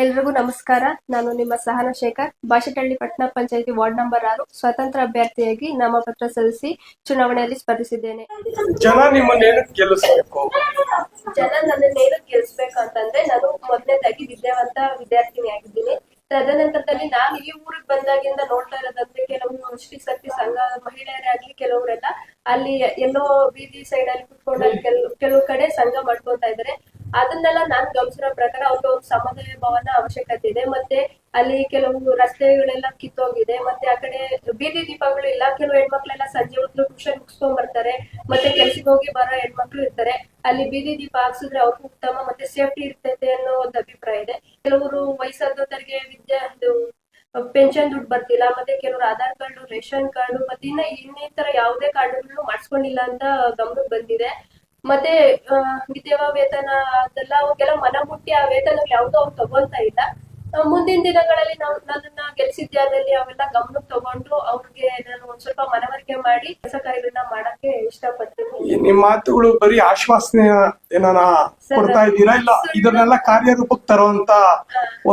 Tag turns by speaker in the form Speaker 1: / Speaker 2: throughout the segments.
Speaker 1: ಎಲ್ರಿಗೂ ನಮಸ್ಕಾರ. ನಾನು ನಿಮ್ಮ ಸಹನ ಶೇಖರ್. ಬಾಶೆಟಳ್ಳಿ ಪಟ್ಟಣ ಪಂಚಾಯತಿ ವಾರ್ಡ್ ನಂಬರ್ ಆರು. ಸ್ವತಂತ್ರ ಅಭ್ಯರ್ಥಿಯಾಗಿ ನಾಮಪತ್ರ ಸಲ್ಲಿಸಿ ಚುನಾವಣೆಯಲ್ಲಿ ಸ್ಪರ್ಧಿಸಿದ್ದೇನೆ.
Speaker 2: ಜನ ನಿಮ್ಮನ್ನೇನು ಗೆಲ್ಲಿಸ್ಬೇಕು.
Speaker 1: ಜನ ನನ್ನನ್ನೇನು ಗೆಲ್ಸ್ಬೇಕು ಅಂತಂದ್ರೆ ನಾನು ಮೊದಲನೇದಾಗಿ ವಿದ್ಯಾವಂತ ವಿದ್ಯಾರ್ಥಿನಿ ಆಗಿದ್ದೀನಿ. ತದನಂತರದಲ್ಲಿ ನಾನು ಈ ಊರಿಗೆ ಬಂದಾಗಿಂದ ನೋಡ್ತಾ ಇರೋದಂದ್ರೆ ಕೆಲವು ಶ್ರೀ ಶಕ್ತಿ ಸಂಘ ಮಹಿಳೆಯರೇ ಆಗ್ಲಿ ಕೆಲವರೆಲ್ಲ ಅಲ್ಲಿ ಎಲ್ಲೋ ಬೀದಿ ಸೈಡ್ ಅಲ್ಲಿ ಕುತ್ಕೊಂಡು ಅಲ್ಲಿ ಕೆಲವು ಕೆಲವು ಕಡೆ ಸಂಘ ಮಾಡ್ಕೊತಾ ಇದಾರೆ ಅದನ್ನೆಲ್ಲ ನಾನ್ ಗಮನಿಸಿರೋ ಪ್ರಕಾರ ಅವ್ರಿಗೆ ಒಂದು ಸಮುದಾಯ ಭವನ ಅವಶ್ಯಕತೆ ಇದೆ. ಮತ್ತೆ ಅಲ್ಲಿ ಕೆಲವು ರಸ್ತೆಗಳೆಲ್ಲ ಕಿತ್ತೋಗಿದೆ. ಮತ್ತೆ ಆ ಕಡೆ ಬೀದಿ ದೀಪಗಳು ಇಲ್ಲ. ಕೆಲವು ಹೆಣ್ಮಕ್ಳೆಲ್ಲ ಸಂಜೆ ಹೊತ್ತು ಟ್ಯೂಷನ್ ಮುಗಿಸ್ಕೊಂಡ್ ಬರ್ತಾರೆ ಮತ್ತೆ ಕೆಲ್ಸಕ್ಕೆ ಹೋಗಿ ಬರೋ ಹೆಣ್ಮಕ್ಳು ಇರ್ತಾರೆ. ಅಲ್ಲಿ ಬೀದಿ ದೀಪ ಹಾಕ್ಸಿದ್ರೆ ಅವ್ರಿಗೂ ಉತ್ತಮ ಮತ್ತೆ ಸೇಫ್ಟಿ ಇರ್ತೈತೆ ಅನ್ನೋ ಒಂದು ಅಭಿಪ್ರಾಯ ಇದೆ. ಕೆಲವರು ವಯಸ್ಸಾದವರಿಗೆ ವಿದ್ಯಾ ಪೆನ್ಷನ್ ದುಡ್ಡು ಬರ್ತಿಲ್ಲ. ಮತ್ತೆ ಕೆಲವರು ಆಧಾರ್ ಕಾರ್ಡ್, ರೇಷನ್ ಕಾರ್ಡ್, ಮತ್ತೆ ಇನ್ನ ಇನ್ನಿತರ ಯಾವುದೇ ಕಾರ್ಡುಗಳನ್ನು ಮಾಡಿಸ್ಕೊಂಡಿಲ್ಲ ಅಂತ ಗಮನಕ್ಕೆ ಬಂದಿದೆ. ಮತ್ತೆ ವಿಧವಾ ವೇತನ ಅದೆಲ್ಲ ಅವ್ರಿಗೆಲ್ಲ ಮನ ಮುಟ್ಟಿ ಆ ವೇತನ ಯಾವ್ದು ಅವ್ರು ತಗೊಂತಾ ಇಲ್ಲ. ಮುಂದಿನ ದಿನಗಳಲ್ಲಿ ನಾವು ನನ್ನನ್ನ ಗೆಲ್ಸಿದ್ಯಾದಲ್ಲಿ ಅವೆಲ್ಲ ಗಮನಕ್ಕೆ ತಗೊಂಡು ಅವ್ರಿಗೆ ನಾನು ಒಂದ್ ಸ್ವಲ್ಪ ಮನವರಿಕೆ ಮಾಡಿ ಕೆಲಸ ಕಾರ್ಯಗಳನ್ನ ಮಾಡಕ್ಕೆ ಇಷ್ಟಪಡ್ತೀನಿ.
Speaker 2: ನಿಮ್ ಮಾತುಗಳು ಬರೀ ಆಶ್ವಾಸನೆ ಏನಾನ ಕೊಡ್ತಾ ಇದ್ದೀರಾ? ಇಲ್ಲ ಇದನ್ನೆಲ್ಲ ಕಾರ್ಯರೂಪಕ್ಕೆ ತರುವಂತ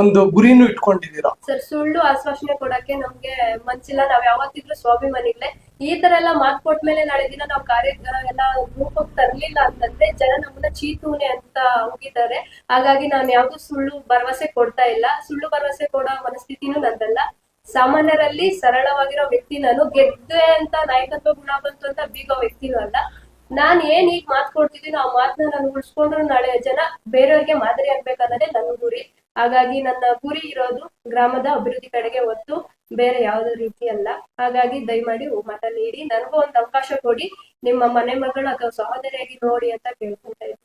Speaker 2: ಒಂದು ಗುರಿನೂ ಇಟ್ಕೊಂಡಿದ್ದೀರಾ?
Speaker 1: ಸರ್ ಸುಳ್ಳು ಆಶ್ವಾಸನೆ ಕೊಡಕ್ಕೆ ನಮ್ಗೆ ಮನ್ಸಿಲ್ಲ. ನಾವ್ ಯಾವತ್ತಿದ್ರು ಸ್ವಾಭಿಮಾನಿಗಳೇ. ಈ ತರ ಎಲ್ಲ ಮಾತು ಕೊಟ್ಮೇಲೆ ನಾಳೆ ದಿನ ನಾವು ಕಾರ್ಯ ಎಲ್ಲ ರೂಪಕ್ಕೆ ತರ್ಲಿಲ್ಲ ಅಂತಂದ್ರೆ ಜನ ನಮ್ಮನ್ನ ಚೀತೂನೆ ಅಂತ ಹೋಗಿದ್ದಾರೆ. ಹಾಗಾಗಿ ನಾನು ಯಾವ್ದು ಸುಳ್ಳು ಭರವಸೆ ಕೊಡ್ತಾ ಇಲ್ಲ. ಸುಳ್ಳು ಭರವಸೆ ಕೊಡೋ ಮನಸ್ಥಿತಿನೂ ನಂದಲ್ಲ. ಸಾಮಾನ್ಯರಲ್ಲಿ ಸರಳವಾಗಿರೋ ವ್ಯಕ್ತಿ ನಾನು. ಗೆದ್ದೆ ಅಂತ ನಾಯಕತ್ವ ಗುಣ ಬಂತು ಅಂತ ಬೀಗೋ ವ್ಯಕ್ತಿನೂ ಅಲ್ಲ. ನಾನ್ ಏನ್ ಈಗ ಮಾತ್ ಕೊಡ್ತಿದ್ದೀನಿ ಆ ಮಾತನ್ನ ನಾನು ಉಳಿಸ್ಕೊಂಡ್ರು ನಾಳೆ ಜನ ಬೇರೆಯವ್ರಿಗೆ ಮಾದರಿ ಆಗ್ಬೇಕನ್ನೋದೇ ನನ್ನ ಗುರಿ. ಹಾಗಾಗಿ ನನ್ನ ಗುರಿ ಇರೋದು ಗ್ರಾಮದ ಅಭಿವೃದ್ಧಿ ಕಡೆಗೆ ಒತ್ತು ಬೇರೆ ಯಾವುದೇ ರೀತಿ ಅಲ್ಲ. ಹಾಗಾಗಿ ದಯಮಾಡಿ ಮತ ನೀಡಿ ನನಗೂ ಒಂದು ಅವಕಾಶ ಕೊಡಿ ನಿಮ್ಮ ಮನೆ ಮಗಳು ಅಥವಾ ಸಹೋದರಿಯಾಗಿ ನೋಡಿ ಅಂತ ಕೇಳ್ಕೊಂತ ಇದ್ದೀನಿ.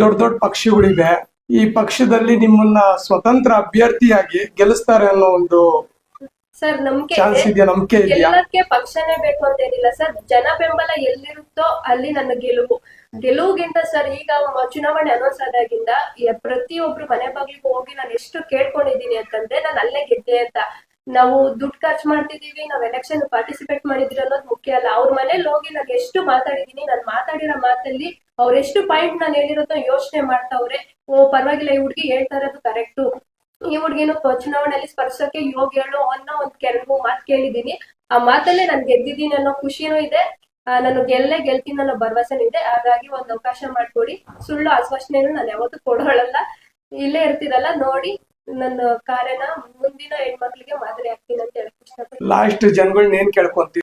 Speaker 2: ದೊಡ್ಡ ದೊಡ್ಡ ಪಕ್ಷಿಗಳಿದೆ ಈ ಪಕ್ಷದಲ್ಲಿ ನಿಮ್ಮನ್ನ ಸ್ವತಂತ್ರ ಅಭ್ಯರ್ಥಿಯಾಗಿ ಗೆಲ್ಲಿಸ್ತಾರೆ ಅನ್ನೋ ಒಂದು
Speaker 1: ಸರ್ ನಮ್ಗೆ
Speaker 2: ನಂಬಿಕೆ
Speaker 1: ಎಲ್ಲಕ್ಕೆ ಪಕ್ಷನೇ ಬೇಕು ಅಂತ ಏನಿಲ್ಲ ಸರ್. ಜನ ಬೆಂಬಲ ಎಲ್ಲಿರುತ್ತೋ ಅಲ್ಲಿ ನನ್ನ ಗೆಲುವು. ಗೆಲುವುಗಿಂತ ಸರ್, ಈಗ ಚುನಾವಣೆ ಅನೌನ್ಸ್ ಆದಾಗಿಂದ ಪ್ರತಿಯೊಬ್ರು ಮನೆ ಬಾಗಿಲಿಗೆ ಹೋಗಿ ನಾನು ಎಷ್ಟು ಕೇಳ್ಕೊಂಡಿದ್ದೀನಿ ಅಂತಂದ್ರೆ ನಾನು ಅಲ್ಲೇ ಗೆದ್ದೆ ಅಂತ. ನಾವು ದುಡ್ಡು ಖರ್ಚು ಮಾಡ್ತಿದೀವಿ ನಾವ್ ಎಲೆಕ್ಷನ್ ಪಾರ್ಟಿಸಿಪೇಟ್ ಮಾಡಿದ್ರಿ ಅನ್ನೋದು ಮುಖ್ಯ ಅಲ್ಲ. ಅವ್ರ ಮನೇಲಿ ಹೋಗಿ ನಾನು ಎಷ್ಟು ಮಾತಾಡಿದೀನಿ ನಾನು ಮಾತಾಡಿರೋ ಮಾತಲ್ಲಿ ಅವ್ರ ಎಷ್ಟು ಪಾಯಿಂಟ್ ನಾನು ಹೇಳಿರೋದನ್ನ ಯೋಚನೆ ಮಾಡ್ತಾವ್ರೆ. ಓ, ಪರವಾಗಿಲ್ಲ, ಈ ಹುಡ್ಗಿ ಹೇಳ್ತಾ ಇರೋದು ಕರೆಕ್ಟು ಈ ಹುಡುಗಿನ ಚುನಾವಣೆಯಲ್ಲಿ ಸ್ಪರ್ಶಕ್ಕೆ ಯೋಗ್ಯಳು ಅನ್ನೋ ಒಂದ್ ಕೆಲವು ಮಾತು ಕೇಳಿದೀನಿ ಆ ಮಾತಲ್ಲೇ ನಾನು ಗೆದ್ದಿದ್ದೀನಿ ಅನ್ನೋ ಖುಷಿನೂ ಇದೆ. ನಾನು ಗೆಲ್ಲೇ ಗೆಲ್ತೀನಿ ಅನ್ನೋ ಭರವಸೆ ಇದೆ. ಹಾಗಾಗಿ ಒಂದು ಅವಕಾಶ ಮಾಡ್ಕೊಡಿ. ಸುಳ್ಳು ಆಶ್ವಾಸನೆಯನ್ನು ನಾನು ಯಾವತ್ತೂ ಕೊಡೋಳಲ್ಲ. ಇಲ್ಲೇ ಇರ್ತೀರಲ್ಲ, ನೋಡಿ ನನ್ನ ಕಾರ್ಯನ ಮುಂದಿನ ಹೆಣ್ಮಕ್ಳಿಗೆ ಮಾದರಿ ಆಗ್ತೀನಿ ಅಂತ ಹೇಳಕ್ ಇಷ್ಟಪಡ್ತೀನಿ
Speaker 2: ಲಾಸ್ಟ್ ಜನಗಳನ್ನ ಏನ್ ಕೇಳ್ಕೊಂತೀವಿ